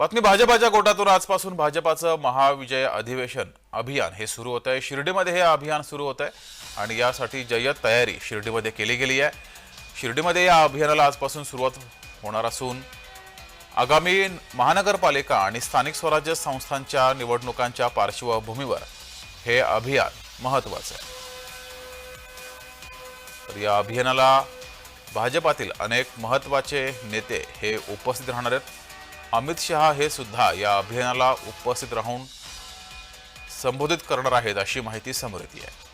बातमी भाजपाच्या गोटातून आजपासून भाजपाचं महाविजय अधिवेशन अभियान हे सुरू होत आहे शिर्डीमध्ये हे अभियान सुरू होत आहे आणि यासाठी जय्यत तयारी शिर्डीमध्ये केली गेली आहे. शिर्डीमध्ये या अभियानाला आजपासून सुरुवात होणार असून आगामी महानगरपालिका आणि स्थानिक स्वराज्य संस्थांच्या निवडणुकांच्या पार्श्वभूमीवर हे अभियान महत्वाचं आहे. तर या अभियानाला भाजपातील अनेक महत्त्वाचे नेते हे उपस्थित राहणार आहेत. अमित शहा हे सुद्धा या अभियानाला उपस्थित राहून संबोधित करणार आहेत अशी माहिती समोर येते आहे.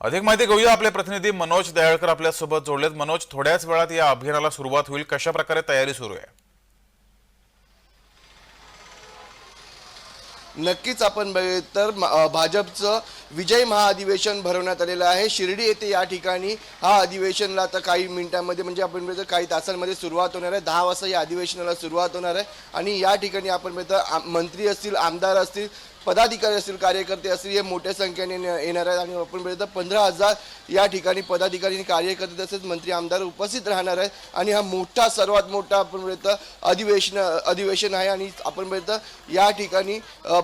अधिक माहिती घेऊया आपले प्रतिनिधी मनोज दयाळकर आपल्यासोबत जोडलेत. मनोज थोड्याच वेळात या अभियानाला सुरुवात होईल. कशा प्रकारे तयारी सुरू आहे? नक्कीच आपण बघितलं तर म- भाजपचं विजय महाअधिवेशन भरवण्यात आलेलं आहे. शिर्डी येथे या ठिकाणी हा अधिवेशनला आता काही मिनिटांमध्ये म्हणजे आपण बघितलं काही तासांमध्ये सुरुवात होणार आहे. दहा वाजता या अधिवेशनाला सुरुवात होणार आहे. आणि या ठिकाणी आपण बघितलं आम- मंत्री असतील आमदार असतील पदाधिकारी असतील कार्यकर्ते असतील हे मोठ्या संख्येने येणार आहेत आणि आपण पंधरा हजार या ठिकाणी पदाधिकारी आणि कार्यकर्ते तसेच मंत्री आमदार उपस्थित राहणार आहेत. आणि हा मोठा सर्वात मोठा आपण बघितलं अधिवेशन अधिवेशन आहे आणि आपण बघितलं या ठिकाणी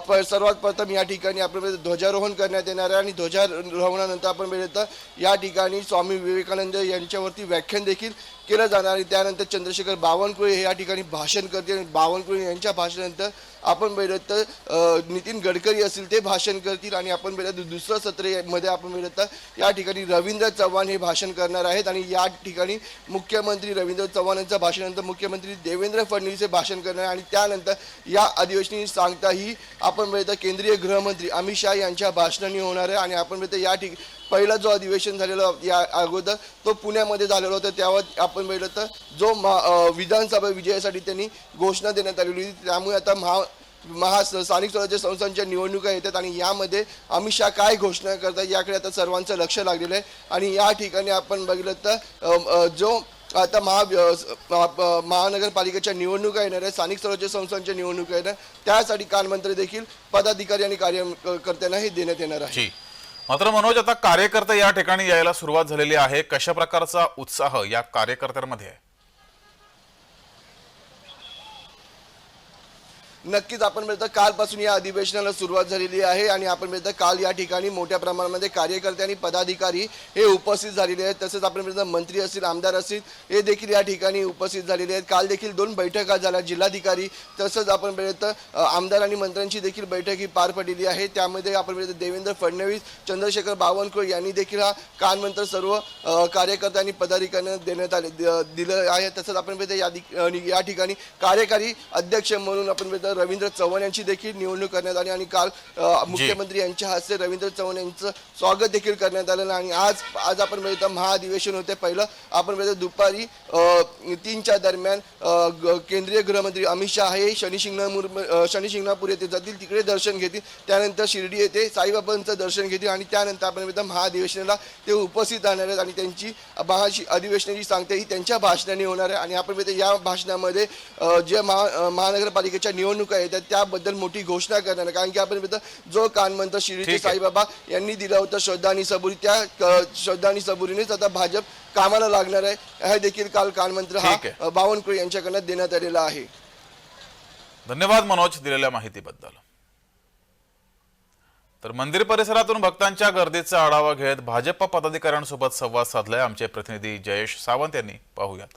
प- सर्वात प्रथम या ठिकाणी आपण बघितलं ध्वजारोहण करण्यात येणार आहे आणि ध्वजारोहणानंतर आपण बघितलं या ठिकाणी स्वामी विवेकानंद यांच्यावरती व्याख्यान देखील केलं जाणार आणि त्यानंतर चंद्रशेखर बावनकुळे हे या ठिकाणी भाषण करतील आणि बावनकुळे यांच्या भाषणानंतर आपण बघितलं नितीन गडकरी असतील ते भाषण करतील आणि आपण भेटत दुसरं सत्रेमध्ये आपण भेटत तर या ठिकाणी रवींद्र चव्हाण हे भाषण करणार आहेत आणि या ठिकाणी मुख्यमंत्री रवींद्र चव्हाण यांच्या भाषणानंतर मुख्यमंत्री देवेंद्र फडणवीस हे भाषण करणार आणि त्यानंतर या अधिवेशनाची सांगता ही आपण बघितलं केंद्रीय गृहमंत्री अमित शहा यांच्या भाषणाने होणार आहे आणि आपण बघितलं या ठिक पहिला जो अधिवेशन झालेला या अगोदर तो पुण्यामध्ये झालेला होता त्यावर आपण बघितलं तर जो मा- विधानसभा विजयासाठी त्यांनी घोषणा देण्यात आलेली होती. त्यामुळे आता महा महा स्थानिक स्वराज्य संस्थांच्या निवडणुका येतात आणि यामध्ये अमित शहा काय घोषणा करतात याकडे आता सर्वांचं लक्ष लागलेलं आहे. आणि या ठिकाणी आपण बघितलं तर जो आता महा महानगरपालिकेच्या निवडणुका येणार आहे स्थानिक स्वराज्य संस्थांच्या निवडणुका येणार त्यासाठी कानमंत्री देखील पदाधिकारी आणि कार्यकर्त्यांना हे देण्यात येणार आहे. मात्र मनोज आता कार्यकर्ते या ठिकाणी यायला सुरुवात झालेली आहे. कशा प्रकारचा उत्साह या कार्यकर्त्यांमध्ये आहे? नक्कीच आपण मिळतं. कालपासून या अधिवेशनाला सुरुवात झालेली आहे आणि आपण मिळतं काल या ठिकाणी मोठ्या प्रमाणामध्ये कार्यकर्ते आणि पदाधिकारी हे उपस्थित झालेले आहेत. तसेच आपण मिळतं मंत्री असतील आमदार असतील हे देखील या ठिकाणी उपस्थित झालेले आहेत. काल देखील दोन बैठका झाल्या जिल्हाधिकारी तसंच आपण मिळतं आमदार आणि मंत्र्यांची देखील बैठक ही पार पडलेली आहे. त्यामध्ये आपण मिळतं देवेंद्र फडणवीस चंद्रशेखर बावनकुळ यांनी देखील हा कानमंत्र सर्व कार्यकर्ते आणि पदाधिकाऱ्यांना देण्यात आले द- दिलं आहे. तसंच आपण मिळतं या या ठिकाणी कार्यकारी अध्यक्ष म्हणून आपण मिळतं रवींद्र चव्हाण यांची देखील निवडणूक करण्यात आली आणि काल मुख्यमंत्री यांच्या हस्ते रवींद्र चव्हाण यांचं स्वागत देखील करण्यात आलेलं. आणि आज आज आपण मिळतं महाअधिवेशन होते. पहिलं आपण मिळतं दुपारी तीनच्या दरम्यान केंद्रीय गृहमंत्री अमित शहा हे शनी शिंगणापूर शनी शिंगणापूर येथे जातील तिकडे दर्शन घेतील. त्यानंतर शिर्डी येथे साईबाबांचं दर्शन घेतील आणि त्यानंतर आपण मिळतं महाअधिवेशनाला ते उपस्थित राहणार आहेत आणि त्यांची महा अधिवेशनाची सांगता ही त्यांच्या भाषणाने होणार आहे. आणि आपण मिळतं या भाषणामध्ये जे महा महानगरपालिकेच्या निवडणुका येतात त्याबद्दल मोठी घोषणा करणार. कारण की आपण जो कानमंत्र शिर्डीचे. साईबाबा यांनी दिलं होतं श्रद्धा आणि सबुरी त्या श्रद्धा आणि सबुरीनेच आता भाजप कामाला लागणार आहे. हे देखील काल कानमंत्र हा बावनकुळे यांच्याकडनं देण्यात आलेला आहे. धन्यवाद मनोज दिलेल्या माहितीबद्दल. तर मंदिर परिसरातून भक्तांच्या गर्दीचा आढावा घेत भाजप पदाधिकाऱ्यांसोबत संवाद साधलाय. आमचे प्रतिनिधी जयेश सावंत यांनी पाहूयात.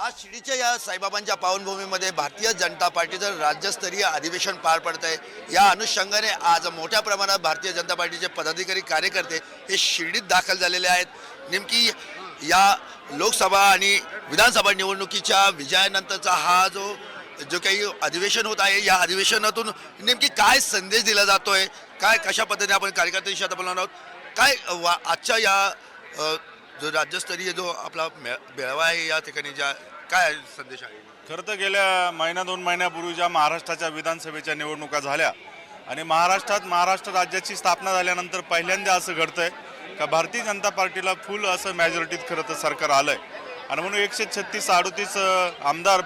आज शिर्डीच्या या साईबाबांच्या पावनभूमीमध्ये भारतीय जनता पार्टीचं राज्यस्तरीय अधिवेशन पार पडत आहे. या अनुषंगाने आज मोठ्या प्रमाणात भारतीय जनता पार्टीचे पदाधिकारी कार्यकर्ते हे शिर्डीत दाखल झालेले आहेत. नेमकी या लोकसभा आणि विधानसभा निवडणुकीच्या विजयानंतरचा हा जो जो काही अधिवेशन होत आहे या अधिवेशनातून नेमकी काय संदेश दिला जातोय? काय कशा पद्धतीने आपण कार्यकर्त्यांशी आता बोलणार आहोत? काय वा आजच्या या जो राज्यस्तरीय जो आपला मे- मेळावा आहे या ठिकाणी ज्या काय संदेश आहे? खरं तर गेल्या महिना दोन महिन्यापूर्वी ज्या महाराष्ट्राच्या विधानसभेच्या निवडणुका झाल्या आणि महाराष्ट्रात महाराष्ट्र राज्याची स्थापना झाल्यानंतर पहिल्यांदा असं घडतंय का भारतीय जनता पार्टीला फुल असं मॅजॉरिटीत खरं तर सरकार आलंय. आणि म्हणून एकशे छत्तीस अडोतीस आमदार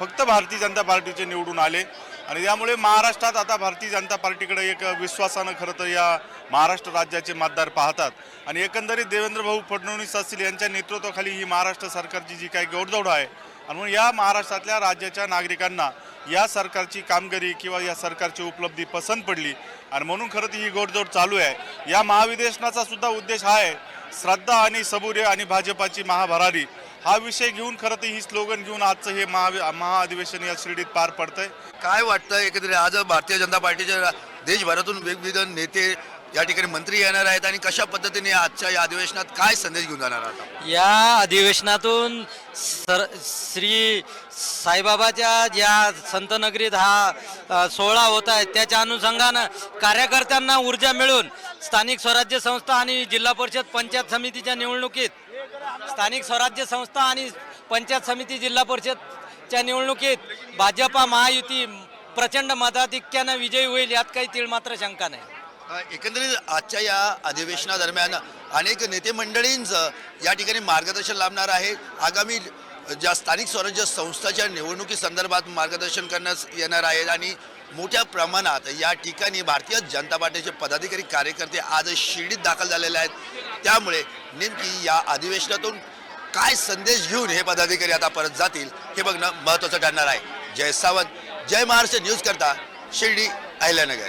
फक्त भारतीय जनता पार्टीचे निवडून आले. आणि यामुळे महाराष्ट्रात आता भारतीय जनता पार्टीकडे एक विश्वासानं खरं तर या महाराष्ट्र राज्याचे मतदार पाहतात. आणि एकंदरीत देवेंद्र भाऊ फडणवीस असतील यांच्या नेतृत्वाखाली ही महाराष्ट्र सरकारची जी काही गोडदौड आहे आणि म्हणून या महाराष्ट्रातल्या राज्याच्या नागरिकांना या सरकारची कामगिरी किंवा या सरकारची उपलब्धी पसंत पडली आणि म्हणून खरं तर ही गोडदौड चालू आहे. या महाविदेशनाचा सुद्धा उद्देश हा आहे श्रद्धा आणि सबुरे आणि भाजपाची महाभरारी हा विषय घेऊन खरं तर ही स्लोगन घेऊन आजचं हे महा महाअधिवेशन या शिर्डीत पार पडतंय. काय वाटतं एकंदरीत आज भारतीय जनता पार्टीचे देशभरातून वेगवेगळे नेते या ठिकाणी मंत्री येणार आहेत आणि कशा पद्धतीने आजच्या या अधिवेशनात काय संदेश घेऊन जाणार आता? या अधिवेशनातून सर श्री साईबाबाच्या ज्या संतनगरीत हा सोहळा होत आहे त्याच्या अनुषंगानं कार्यकर्त्यांना ऊर्जा मिळून स्थानिक स्वराज्य संस्था आणि जिल्हा परिषद पंचायत समितीच्या निवडणुकीत स्थानिक स्वराज्य संस्था आणि पंचायत समिती जिल्हा परिषदच्या निवडणुकीत भाजपा महायुती प्रचंड मताधिक्यानं विजयी होईल यात काही तीळ मात्र शंका नाही. एकंदरीत आजच्या या अधिवेशनादरम्यान अनेक नेते मंडळींचं या ठिकाणी मार्गदर्शन लाभणार आहे. आगामी ज्या स्थानिक स्वराज्य संस्थाच्या निवडणुकी संदर्भात मार्गदर्शन करण्यास येणार आहेत आणि मोठ्या प्रमाणात या ठिकाणी भारतीय जनता पार्टीचे पदाधिकारी कार्यकर्ते आज शिर्डीत दाखल झालेले आहेत. त्यामुळे नेमकी या अधिवेशनातून काय संदेश घेऊन हे पदाधिकारी आता परत जातील हे बघणं महत्त्वाचं ठरणार आहे. जय सावंत जय महाराष्ट्र न्यूज करता शिर्डी अहिल्यानगर.